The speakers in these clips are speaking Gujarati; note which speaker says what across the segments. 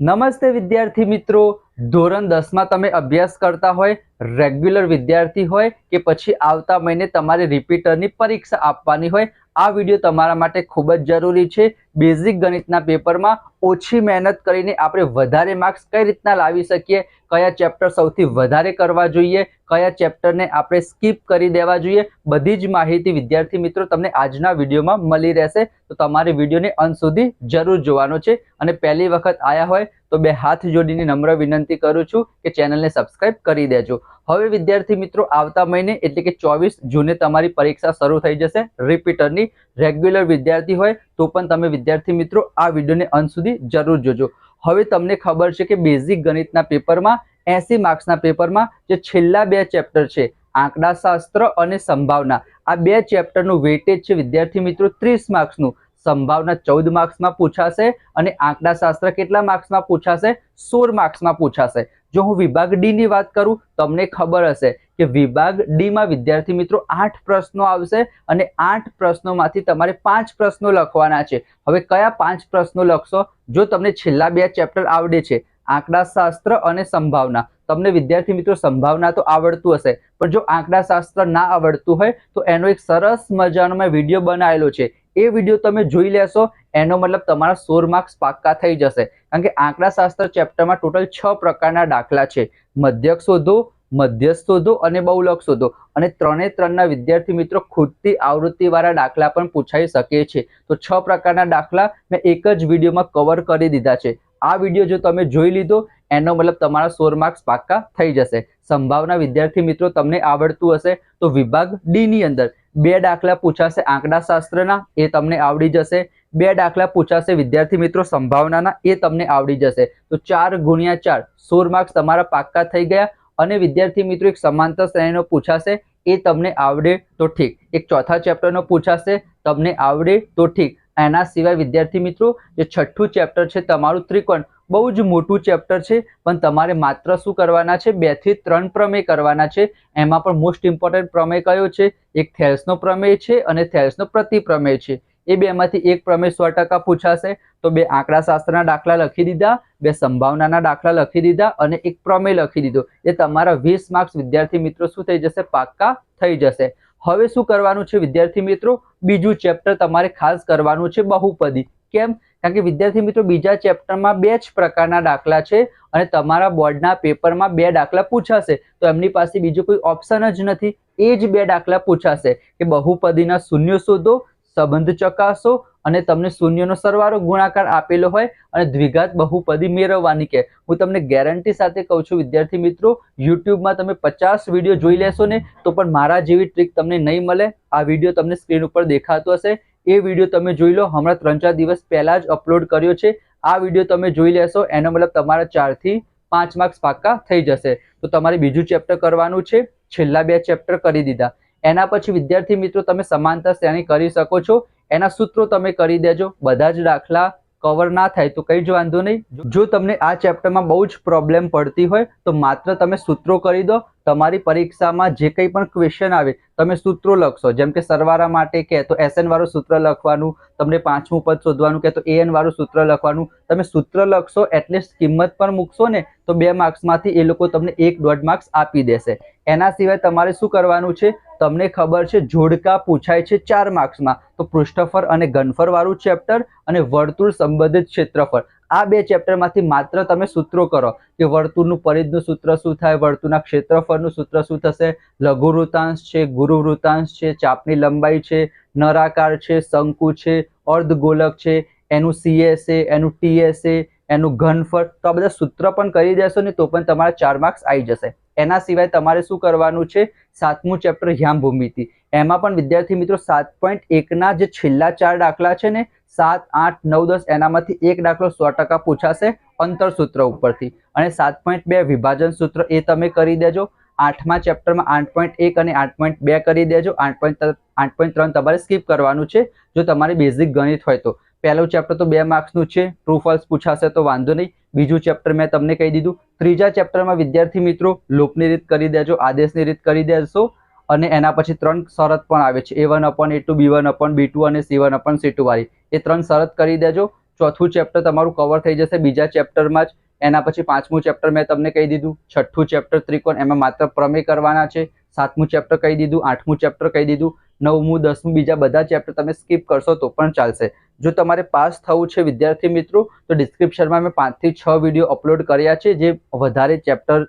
Speaker 1: નમસ્તે વિદ્યાર્થી મિત્રો. ધોરણ દસમાં તમે અભ્યાસ કરતા હોય રેગ્યુલર વિદ્યાર્થી હોય કે પછી આવતા મહિને તમારે રિપીટરની પરીક્ષા આપવાની હોય, આ વીડિયો તમારા માટે ખૂબ જ જરૂરી છે. બેઝિક ગણિતના પેપરમાં ઓછી મહેનત કરીને આપણે વધારે માર્ક્સ કઈ રીતના લાવી શકીએ? કયા ચેપ્ટર સૌથી વધારે કરવા જોઈએ? કયા ચેપ્ટરને આપણે સ્કીપ કરી દેવા જોઈએ? બધી જ માહિતી વિદ્યાર્થી મિત્રો તમને આજના વિડીયોમાં મળી રહેશે. તો તમારે વિડીયોને અંત સુધી જરૂર જોવાનો છે. અને પહેલી વખત આયા હોય તો બે હાથ જોડીને નમ્ર વિનંતી કરું છું કે ચેનલને સબસ્ક્રાઇબ કરી દેજો. હવે વિદ્યાર્થી મિત્રો આવતા મહિને, એટલે કે ચોવીસ જૂને તમારી પરીક્ષા શરૂ થઈ જશે. રિપીટરની રેગ્યુલર વિદ્યાર્થી હોય તો પણ તમે વિદ્યાર્થી મિત્રો, આ વિડીયોને અંત સુધી જરૂર જોજો. હવે તમને ખબર છે કે બેઝિક ગણિતના પેપરમાં, એસી માર્ક્સના પેપરમાં જે છેલ્લા બે ચેપ્ટર છે, આંકડાશાસ્ત્ર અને સંભાવના, આ બે ચેપ્ટરનું વેટેજ છે વિદ્યાર્થી મિત્રો ત્રીસ માર્ક્સનું. સંભાવના ચૌદ માર્ક્સમાં પૂછાશે અને આંકડાશાસ્ત્ર કેટલા માર્ક્સમાં પૂછાશે? સોળ માર્ક્સમાં પૂછાશે. જો હું વિભાગ ડીની વાત કરું, તમને ખબર હશે કે વિભાગ ડી માં વિદ્યાર્થી મિત્રો આઠ પ્રશ્નો આવશે અને આઠ પ્રશ્નોમાંથી તમારે પાંચ પ્રશ્નો લખવાના છે. હવે કયા પાંચ પ્રશ્નો લખશો? જો તમને છેલ્લા બે ચેપ્ટર આવડે છે, આંકડાશાસ્ત્ર અને સંભાવના. તમને વિદ્યાર્થી મિત્રો સંભાવના તો આવડતું હશે, પણ જો આંકડાશાસ્ત્ર ના આવડતું હોય, તો એનો એક સરસ મજાનો મેં વીડિયો બનાવેલો છે. એ વીડિયો તમે જોઈ લેશો, એનો મતલબ તમારા સોળ માર્ક્સ પાક્કા થઈ જશે. કારણ કે આંકડાશાસ્ત્ર ચેપ્ટરમાં ટોટલ છ પ્રકારના દાખલા છે. મધ્યક શોધો મધ્યસ્થ શોધો અને બહુલક શોધો. અને ત્રણે ત્રણના વિદ્યાર્થી મિત્રો ખુદથી આવૃત્તિવાળા દાખલા પણ પૂછાઈ શકે છે. તો છ પ્રકારના દાખલા મેં એક જ વિડીયોમાં કવર કરી દીધા છે. આ વીડિયો જો તમે જોઈ લીધો, એનો મતલબ તમારા સોર માર્ક્સ પાક્કા થઈ જશે. સંભાવના વિદ્યાર્થી મિત્રો તમને આવડતું હશે, તો વિભાગ ડી ની અંદર બે દાખલા પૂછાશે આંકડાશાસ્ત્રના, એ તમને આવડી જશે. બે દાખલા પૂછાશે વિદ્યાર્થી મિત્રો સંભાવનાના, એ તમને આવડી જશે. તો ચાર ગુણ્યા ચાર, સોળ માર્ક્સ તમારા પાક્કા થઈ ગયા. અને વિદ્યાર્થી મિત્રો એક સમાંતર શ્રેણીનો પૂછાશે, એ તમને આવડે તો ઠીક. એક ચોથા ચેપ્ટરનો પૂછાશે, તમને આવડે તો ઠીક. એના સિવાય વિદ્યાર્થી મિત્રો, જે છઠ્ઠું ચેપ્ટર છે તમારું ત્રિકોણ, બહુ જ મોટું ચેપ્ટર છે, પણ તમારે માત્ર શું કરવાના છે? બેથી ત્રણ પ્રમેય કરવાના છે. એમાં પણ મોસ્ટ ઇમ્પોર્ટન્ટ પ્રમેય કયો છે? એક થેલ્સનો પ્રમેય છે અને થેલ્સનો પ્રતિપ્રમેય છે. એ બેમાંથી એક પ્રમેય સો ટકા પૂછાશે, તો બે આંકડાશાસ્ત્રના દાખલા લખી દીધા, બે સંભાવનાના દાખલા લખી દીધા અને એક પ્રમેય લખી દીધો. એ તમારા વીસ માર્ક્સ વિદ્યાર્થી મિત્રો શું થઈ જશે? પાક્કા થઈ જશે. હવે શું કરવાનું છે વિદ્યાર્થી મિત્રો? બીજું ચેપ્ટર તમારે ખાસ કરવાનું છે બહુપદી. કેમ? કારણ કે વિદ્યાર્થી મિત્રો બીજા ચેપ્ટરમાં બે જ પ્રકારના દાખલા છે અને તમારા બોર્ડના પેપરમાં બે દાખલા પૂછાશે. તો એમની પાસે બીજું કોઈ ઓપ્શન જ નથી. એ જ બે દાખલા પૂછાશે કે બહુપદીના શૂન્ય શોધો સંબંધ ચકાસો અને તમને શૂન્યનો સરવાળો ગુણાકાર આપેલો હોય અને દ્વિઘાત બહુપદી મેળવવાની કે. હું તમને ગેરંટી સાથે કહું છું, વિદ્યાર્થી મિત્રો, યુટ્યુબમાં તમે પચાસ વીડિયો જોઈ લેશો ને, તો પણ મારા જેવી ટ્રીક તમને નહીં મળે. આ વીડિયો તમને સ્ક્રીન ઉપર દેખાતો હશે. એ વીડિયો તમે જોઈ લો. હમણાં ત્રણ ચાર દિવસ પહેલાં જ અપલોડ કર્યો છે. આ વીડિયો તમે જોઈ લેશો. એનો મતલબ તમારા ચારથી પાંચ માર્ક્સ પાક્કા થઈ જશે. તો તમારે બીજું ચેપ્ટર કરવાનું છે. છેલ્લા બે ચેપ્ટર કરી દીધા. એના પછી વિદ્યાર્થી મિત્રો, તમે સમાંતર શ્રેણી કરી શકો છો. એના સૂત્રો તમે કરી દેજો. બધા જ દાખલા કવર ના થાય તો કઈ જ વાંધો નહીં. જો તમને આ ચેપ્ટરમાં બહુ જ પ્રોબ્લેમ પડતી હોય, તો માત્ર તમે સૂત્રો કરી દો. તમારી પરીક્ષામાં જે કંઈ પણ ક્વેશ્ચન આવે, તમે સૂત્રો લખશો. જેમ કે સરવાળા માટે કે, તો એસએન વાળું સૂત્ર લખવાનું, તમને પાંચમું પદ શોધવાનું કે, તો એએન વાળું સૂત્ર લખવાનું. તમે સૂત્ર લખશો, એટલીસ્ટ કિંમત પણ મૂકશો ને, તો બે માર્ક્સમાંથી એ લોકો તમને એક દોઢ માર્ક્સ આપી દેશે. એના સિવાય તમારે શું કરવાનું છે? તમને ખબર છે, જોડકા પૂછાય છે ચાર માર્ક્સમાં. તો પૃષ્ઠફળ અને ઘનફળ વાળું ચેપ્ટર અને વર્તુળ સંબંધિત ક્ષેત્રફળ. આ બે ચેપ્ટરમાંથી માત્ર તમે સૂત્રો કરો કે વર્તુળનું પરિધનું સૂત્ર શું થાય, વર્તુળના ક્ષેત્રફળનું સૂત્ર શું થશે, લઘુ વૃતાંશ છે, ગુરુ વૃતાંશ છે, ચાપની લંબાઈ છે, નરાકાર છે, શંકુ છે, અર્ધગોલક છે, એનું સીએસએ એનું ટીએસએ એનું ઘનફળ. તો આ બધા સૂત્ર પણ કરી દેશો ને તો પણ તમારા ચાર માર્ક્સ આવી જશે. એના સિવાય તમારે શું કરવાનું છે? સાતમું ચેપ્ટર યામ ભૂમિતિ એમાં પણ વિદ્યાર્થી મિત્રો સાત પોઈન્ટ એકના જે છેલ્લા ચાર દાખલા છે ને સાત, આઠ, નવ, દસ એનામાંથી એક દાખલો સો ટકા પૂછાશે અંતર સૂત્ર ઉપરથી. અને સાત પોઈન્ટ બે વિભાજન સૂત્ર એ તમે કરી દેજો. આઠમા ચેપ્ટરમાં આઠ પોઈન્ટ એક અને આઠ પોઈન્ટ બે કરી દેજો. આઠ પોઈન્ટ આઠ પોઈન્ટ ત્રણ તમારે સ્કીપ કરવાનું છે, જો તમારે બેઝિક ગણિત હોય તો. પહેલું ચેપ્ટર તો બે માર્ક્સનું છે ટ્રુ ફોલ્સ પૂછાશે તો વાંધો નહીં. બીજું ચેપ્ટર મેં તમને કહી દીધું. ત્રીજા ચેપ્ટરમાં વિદ્યાર્થી મિત્રો લોપની રીત કરી દેજો આદેશની રીત કરી દેશો. અને એના પછી ત્રણ શરત પણ આવે છે. A one upon A two B one upon B two અને C one upon C two વાળી. એ ત્રણ શરત કરી દેજો. ચોથું ચેપ્ટર તમારું કવર થઈ જશે. બીજા ચેપ્ટરમાં જ. એના પછી પાંચમું ચેપ્ટર મેં તમને કહી દીધું. છઠ્ઠું ચેપ્ટર ત્રિકોણ એમાં માત્ર પ્રમેય કરવાના છે. સાતમું ચેપ્ટર કહી દીધું. આઠમું ચેપ્ટર કહી દીધું. નવમું, દસમું, બીજા બધા ચેપ્ટર તમે સ્કીપ કરશો તો પણ ચાલશે. જો તમારે પાસ થવું છે વિદ્યાર્થી મિત્રો, તો ડિસ્ક્રિપ્શનમાં મેં પાંચથી છ વીડિયો અપલોડ કર્યા છે. જે વધારે ચેપ્ટર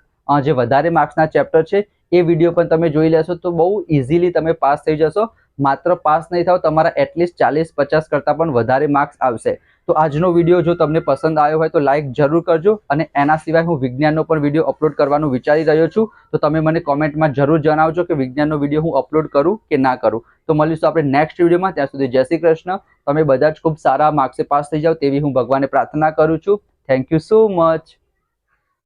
Speaker 1: જે વધારે માર્ક્સના ચેપ્ટર છે એ વીડિયો પણ તમે જોઈ લેશો તો બહુ ઇઝીલી તમે પાસ થઈ જશો. માત્ર પાસ નહીં થાવ, તમારા એટલીસ્ટ ચાલીસ, પચાસ કરતાં પણ વધારે માર્ક્સ આવશે. તો આજનો વીડિયો જો તમને પસંદ આવ્યો હોય તો લાઇક જરૂર કરજો અને એના સિવાય હું વિજ્ઞાનનો પણ વીડિયો અપલોડ કરવાનું વિચારી રહ્યો છું. તો તમે મને કોમેન્ટમાં જરૂર જણાવજો કે વિજ્ઞાનનો વીડિયો હું અપલોડ કરું કે ના કરું. તો મળીશું આપણે નેક્સ્ટ વિડીયોમાં ત્યાં સુધી જય શ્રી કૃષ્ણ. તમે બધા જ ખૂબ સારા માર્ક્સે પાસ થઈ જાઓ તેવી હું ભગવાને પ્રાર્થના કરું છું. Thank you so much